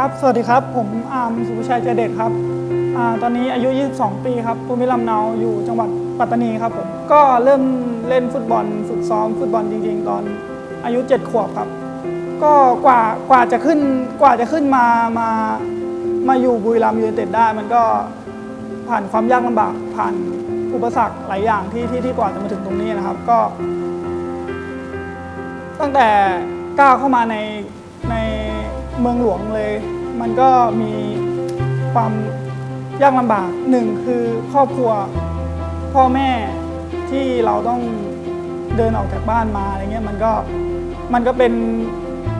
ครับ สวัสดีครับ ผมอาร์มสุภชัยใจเด็ดครับอตอนนี้อายุ 22 ปีครับภูมิลำเนาอยู่จังหวัดปัตตานีครับผม ก็เริ่มเล่นฟุตบอลฝึกซ้อมฟุตบอลจริง ๆ ตอนอายุ 7 ขวบครับ ก็กว่ากว่าจะขึ้นกว่าจะขึ้นมามามาอยู่บุรีรัมย์ยูไนเต็ดได้ มันก็ผ่านความยากลำบากผ่านอุปสรรคหลายอย่างที่ที่ที่กว่าจะมาถึงตรงนี้นะครับก็ ตั้งแต่ก้าวเข้ามาในใน เมืองหลวงเลย มันก็มีความยากลำบากหนึ่งคือครอบครัวพ่อแม่ที่เราต้องเดินออกจากบ้านมาอะไรเงี้ยมันก็มันก็เป็น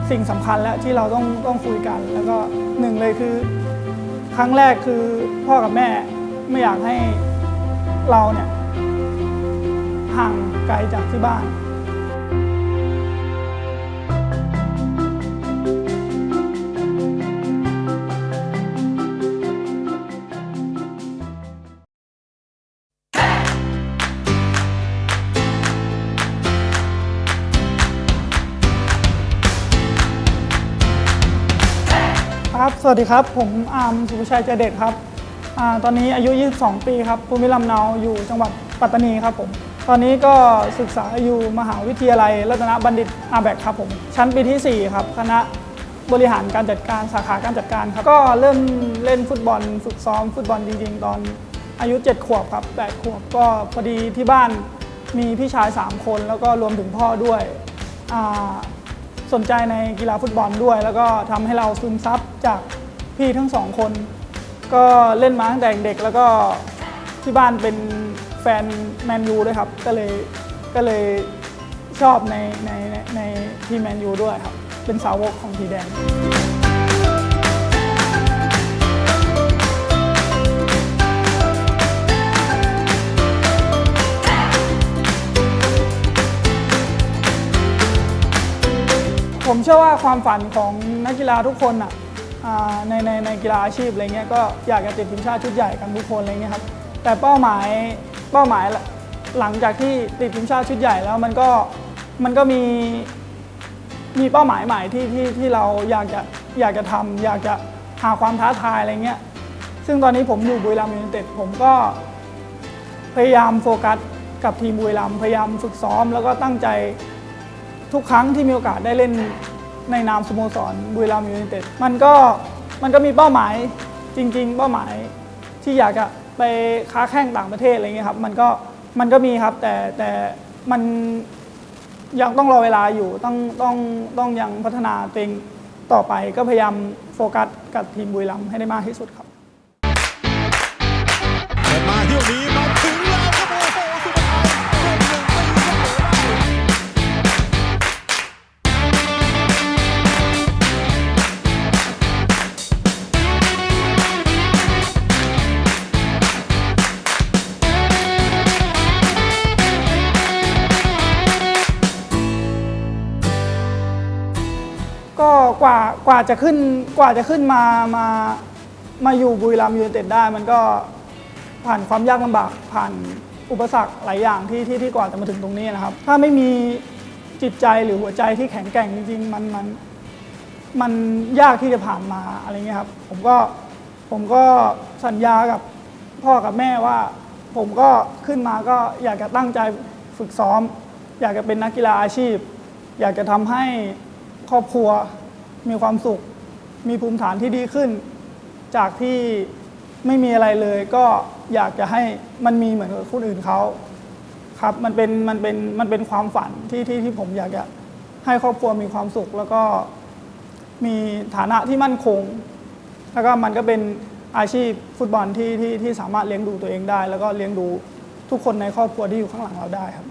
สิ่งสำคัญแล้วที่เราต้องต้องคุยกัน แล้วก็หนึ่งเลยคือ ครั้งแรกคือพ่อกับแม่ไม่อยากให้เราเนี่ยห่างไกลจากที่บ้าน สวัสดีครับ ผมอาร์มสุภชัยใจเด็ดครับอตอนนี้อายุ 22 ปีครับภูมิลำเนาอยู่จังหวัดปัตตานีครับผม ตอนนี้ก็ศึกษาอยู่มหาวิทยาลัยรัตนบัณฑิตอาแบกครับผม ชั้นปีที่ 4 ครับ คณะบริหารการจัดการสาขาการจัดการครับ ก็เริ่มเล่นฟุตบอลฝึกซ้อมฟุตบอลจริงๆ ตอนอายุ 7 ขวบครับ 8 ขวบก็พอดีที่บ้านมีพี่ชาย 3 คน แล้วก็รวมถึงพ่อด้วย สนใจในกีฬาฟุตบอลด้วย แล้วก็ทำให้เราซึมซับจากพี่ทั้งสองคน ก็เล่นมาตั้งแต่เด็กแล้วก็ที่บ้านเป็นแฟนแมนยูด้วยครับ ก็เลยก็เลยชอบในในในทีมแมนยูด้วยครับ เป็นสาวกของทีแดง ผมเชื่อว่าความฝันของนักกีฬาทุกคนอะในในในกีฬาอาชีพอะไรเงี้ยก็อยากจะติดทีมชาติชุดใหญ่กันทุกคนอะไรเงี้ยครับแต่เป้าหมายเป้าหมายหลังจากที่ติดทีมชาติชุดใหญ่แล้วมันก็มันก็มีมีเป้าหมายใหม่ที่ที่ที่เราอยากจะอยากจะทำอยากจะหาความท้าทายอะไรเงี้ยซึ่งตอนนี้ผมอยู่บุรีรัมย์ยูไนเต็ดผมก็พยายามโฟกัสกับทีมบุรีรัมย์พยายามฝึกซ้อมแล้วก็ตั้งใจ ทุกครั้งที่มีโอกาสได้เล่นในนามสโมสรบุรีรัมย์ยูไนเต็ดมันก็มันก็มีเป้าหมายจริง ๆ เป้าหมายที่อยากจะไปค้าแข่งต่างประเทศอะไรเงี้ยครับมันก็มันก็มีครับแต่แต่มันยังต้องรอเวลาอยู่ต้องต้องต้องยังพัฒนาตัวเองต่อไปก็พยายามโฟกัสกับทีมบุรีรัมย์ให้ได้มากที่สุดครับ ก็กว่ากว่าจะขึ้นกว่าจะขึ้นมามามาอยู่บุรีรัมย์ยูไนเต็ดได้ มันก็ผ่านความยากลำบากผ่านอุปสรรคหลายอย่างที่ที่ที่กว่าจะมาถึงตรงนี้นะครับ ถ้าไม่มีจิตใจหรือหัวใจที่แข็งแกร่งจริงๆมันมันมันยากที่จะผ่านมาอะไรเงี้ยครับ ผมก็ผมก็สัญญากับพ่อกับแม่ว่า ผมก็ขึ้นมาก็อยากจะตั้งใจฝึกซ้อม อยากจะเป็นนักกีฬาอาชีพ อยากจะทำให้ครอบครัว มีความสุข มีภูมิฐานที่ดีขึ้น จากที่ไม่มีอะไรเลย ก็อยากจะให้มันมีเหมือนกับคนอื่นเขาครับมันเป็นมันเป็นมันเป็นความฝันที่ที่ที่ผมอยากจะให้ครอบครัวมีความสุข แล้วก็มีฐานะที่มั่นคง แล้วก็มันก็เป็นอาชีพฟุตบอลที่ที่ที่สามารถเลี้ยงดูตัวเองได้ แล้วก็เลี้ยงดูทุกคนในครอบครัวที่อยู่ข้างหลังเราได้ครับ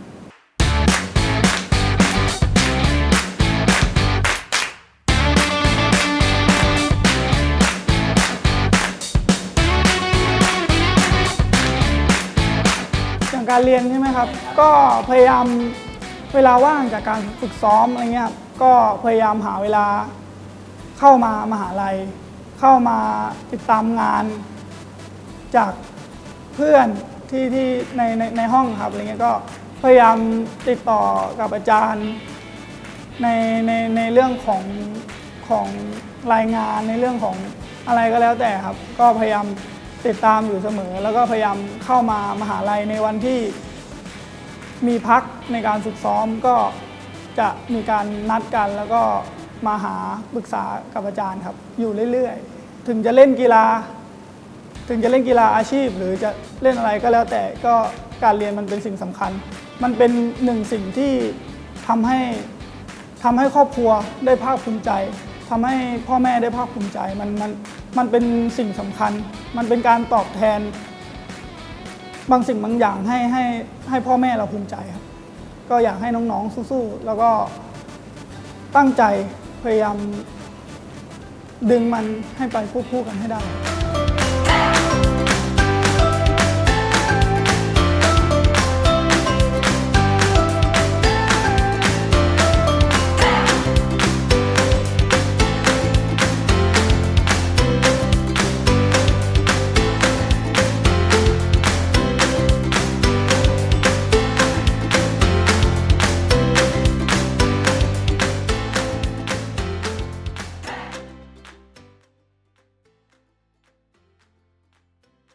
อย่างการเรียนใช่ไหมครับ ก็พยายามเวลาว่างจากการฝึกซ้อมอะไรเงี้ยครับก็พยายามหาเวลาเข้ามามหาลัย เข้ามาติดตามงาน จากเพื่อนที่ที่ในในในห้องครับอะไรเงี้ยก็พยายามติดต่อกับอาจารย์ในในในเรื่องของของรายงานในเรื่องของอะไรก็แล้วแต่ครับ ก็พยายาม ติดตามอยู่เสมอ แล้วก็พยายามเข้ามามหาลัยในวันที่มีพักในการฝึกซ้อมก็จะมีการนัดกันแล้วก็มาหาปรึกษากับอาจารย์ครับ อยู่เรื่อยๆ ถึงจะเล่นกีฬา ถึงจะเล่นกีฬาอาชีพ หรือจะเล่นอะไรก็แล้วแต่ก็การเรียนมันเป็นสิ่งสำคัญ มันเป็นหนึ่งสิ่งที่ทำให้ทำให้ครอบครัวได้ภาคภูมิใจ ทำให้พ่อแม่ได้ภาคภูมิใจมันมันมันเป็นสิ่งสำคัญ มันเป็นการตอบแทน บางสิ่งบางอย่างให้ให้ให้พ่อแม่เราภูมิใจครับ ก็อยากให้น้องๆสู้ๆแล้วก็ตั้งใจพยายามดึงมันให้ไปคู่ๆกันให้ได้